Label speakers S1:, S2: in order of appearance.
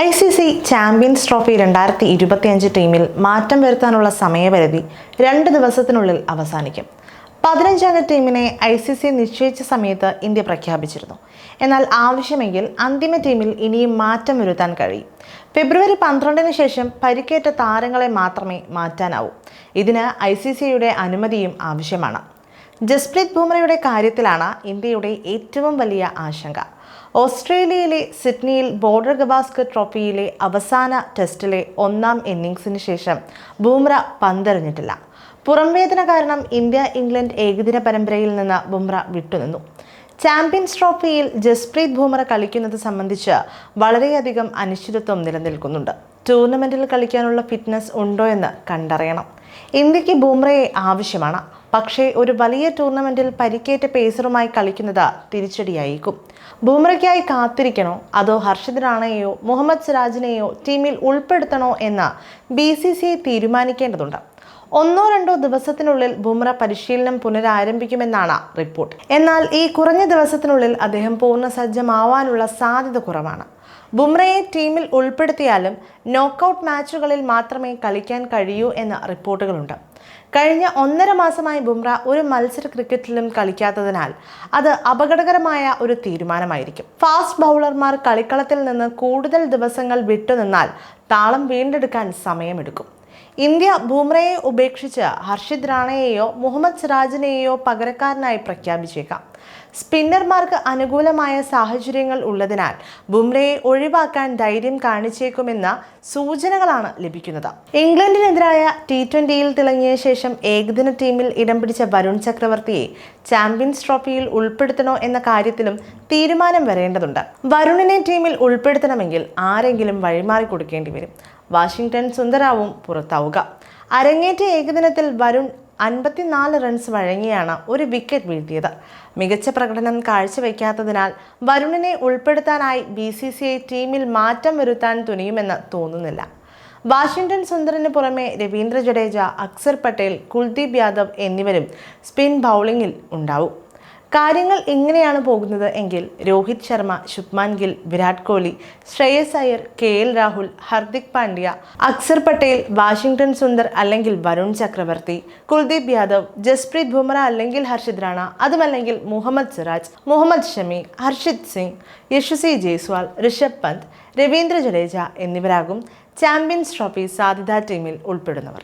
S1: I C C Champions Trophy രണ്ടായിരത്തി ഇരുപത്തിയഞ്ച് ടീമിൽ മാറ്റം വരുത്താനുള്ള സമയപരിധി രണ്ട് ദിവസത്തിനുള്ളിൽ അവസാനിക്കും. പതിനഞ്ചംഗ ടീമിനെ ഐ സി സി നിശ്ചയിച്ച സമയത്ത് ഇന്ത്യ പ്രഖ്യാപിച്ചിരുന്നു. എന്നാൽ ആവശ്യമെങ്കിൽ അന്തിമ ടീമിൽ ഇനിയും മാറ്റം വരുത്താൻ കഴിയും. ഫെബ്രുവരി പന്ത്രണ്ടിന് ശേഷം പരിക്കേറ്റ താരങ്ങളെ മാത്രമേ മാറ്റാനാവൂ. ഇതിന് ഐ സി സിയുടെ അനുമതിയും ആവശ്യമാണ്. ജസ്പ്രീത് ബുംറയുടെ കാര്യത്തിലാണ് ഇന്ത്യയുടെ ഏറ്റവും വലിയ ആശങ്ക. ഓസ്ട്രേലിയയിലെ സിഡ്നിയിൽ ബോർഡർ ഗവാസ്കർ ട്രോഫിയിലെ അവസാന ടെസ്റ്റിലെ ഒന്നാം ഇന്നിംഗ്സിന് ശേഷം ബുംറ പന്തെറിഞ്ഞിട്ടില്ല. പുറംവേദന കാരണം ഇന്ത്യ ഇംഗ്ലണ്ട് ഏകദിന പരമ്പരയിൽ നിന്ന് ബുംറ വിട്ടുനിന്നു. ചാമ്പ്യൻസ് ട്രോഫിയിൽ ജസ്പ്രീത് ബുംറ കളിക്കുന്നത് സംബന്ധിച്ച് വളരെയധികം അനിശ്ചിതത്വം നിലനിൽക്കുന്നുണ്ട്. ടൂർണമെന്റിൽ കളിക്കാനുള്ള ഫിറ്റ്നസ് ഉണ്ടോ എന്ന് കണ്ടറിയണം. ഇന്ത്യയ്ക്ക് ബുംറയെ ആവശ്യമാണ്. പക്ഷേ ഒരു വലിയ ടൂർണമെന്റിൽ പരിക്കേറ്റ പേസറുമായി കളിക്കുന്നത് തിരിച്ചടിയായേക്കും. ബൂമ്രയ്ക്കായി കാത്തിരിക്കണോ? അതോ ഹർഷിത് റാണയെയോ മുഹമ്മദ് സിറാജിനെയോ ടീമിൽ ഉൾപ്പെടുത്തണോ എന്ന് ബി സി സി ഐ തീരുമാനിക്കേണ്ടതുണ്ട്. ഒന്നോ രണ്ടോ ദിവസത്തിനുള്ളിൽ ബുംറ പരിശീലനം പുനരാരംഭിക്കുമെന്നാണ് റിപ്പോർട്ട്. എന്നാൽ ഈ കുറഞ്ഞ ദിവസത്തിനുള്ളിൽ അദ്ദേഹം പൂർണ സജ്ജമാവാനുള്ള സാധ്യത കുറവാണ്. ബുംറയെ ടീമിൽ ഉൾപ്പെടുത്തിയാലും നോക്കൌട്ട് മാച്ചുകളിൽ മാത്രമേ കളിക്കാൻ കഴിയൂ എന്ന റിപ്പോർട്ടുകളുണ്ട്. കഴിഞ്ഞ ഒന്നര മാസമായി ബുംറ ഒരു മത്സര ക്രിക്കറ്റിലും കളിക്കാത്തതിനാൽ അത് അപകടകരമായ ഒരു തീരുമാനമായിരിക്കും. ഫാസ്റ്റ് ബൗളർമാർ കളിക്കളത്തിൽ നിന്ന് കൂടുതൽ ദിവസങ്ങൾ വിട്ടുനിന്നാൽ താളം വീണ്ടെടുക്കാൻ സമയമെടുക്കും. ഇന്ത്യ ബൂമ്രയെ ഉപേക്ഷിച്ച് ഹർഷിത് റാണയെയോ മുഹമ്മദ് സിറാജിനെയോ പകരക്കാരനായി പ്രഖ്യാപിച്ചേക്കാം. സ്പിന്നർമാർക്ക് അനുകൂലമായ സാഹചര്യങ്ങൾ ഉള്ളതിനാൽ ബുംറയെ ഒഴിവാക്കാൻ ധൈര്യം കാണിച്ചേക്കുമെന്ന സൂചനകളാണ് ലഭിക്കുന്നത്. ഇംഗ്ലണ്ടിനെതിരായ ടി ട്വന്റിയിൽ തിളങ്ങിയ ശേഷം ഏകദിന ടീമിൽ ഇടം പിടിച്ച വരുൺ ചക്രവർത്തിയെ ചാമ്പ്യൻസ് ട്രോഫിയിൽ ഉൾപ്പെടുത്തണോ എന്ന കാര്യത്തിലും തീരുമാനം വരേണ്ടതുണ്ട്. വരുണിനെ ടീമിൽ ഉൾപ്പെടുത്തണമെങ്കിൽ ആരെങ്കിലും വഴിമാറി കൊടുക്കേണ്ടി വരും. വാഷിംഗ്ടൺ സുന്ദരാവും പുറത്താവുക. അരങ്ങേറ്റ ഏകദിനത്തിൽ വരുൺ അൻപത്തിനാല് റൺസ് വഴങ്ങിയാണ് ഒരു വിക്കറ്റ് വീഴ്ത്തിയത്. മികച്ച പ്രകടനം കാഴ്ചവെക്കാത്തതിനാൽ വരുണിനെ ഉൾപ്പെടുത്താനായി ബി സി സി ഐ ടീമിൽ മാറ്റം വരുത്താൻ തുനിയുമെന്ന് തോന്നുന്നില്ല. വാഷിംഗ്ടൺ സുന്ദറിന് പുറമെ രവീന്ദ്ര ജഡേജ അക്സർ പട്ടേൽ കുൽദീപ് യാദവ് എന്നിവരും സ്പിൻ ബൗളിംഗിൽ ഉണ്ടാവും. കാര്യങ്ങൾ ഇങ്ങനെയാണ് പോകുന്നത് എങ്കിൽ Rohit Sharma Shubman Gill Virat Kohli Shreyas Iyer K L Rahul Hardik Pandya Axar Patel Washington Sundar അല്ലെങ്കിൽ വരുൺ ചക്രവർത്തി കുൽദീപ് യാദവ് ജസ്പ്രീത് ബുംറ അല്ലെങ്കിൽ ഹർഷിത് റാണ അതുമല്ലെങ്കിൽ മുഹമ്മദ് സിറാജ് മുഹമ്മദ് ഷമി ഹർഷിത് സിംഗ് യശസ്വി ജയ്സ്വാൾ ഋഷഭ് പന്ത് രവീന്ദ്ര ജഡേജ എന്നിവരാകും ചാമ്പ്യൻസ് ട്രോഫി സാധ്യതാ ടീമിൽ ഉൾപ്പെടുന്നവർ.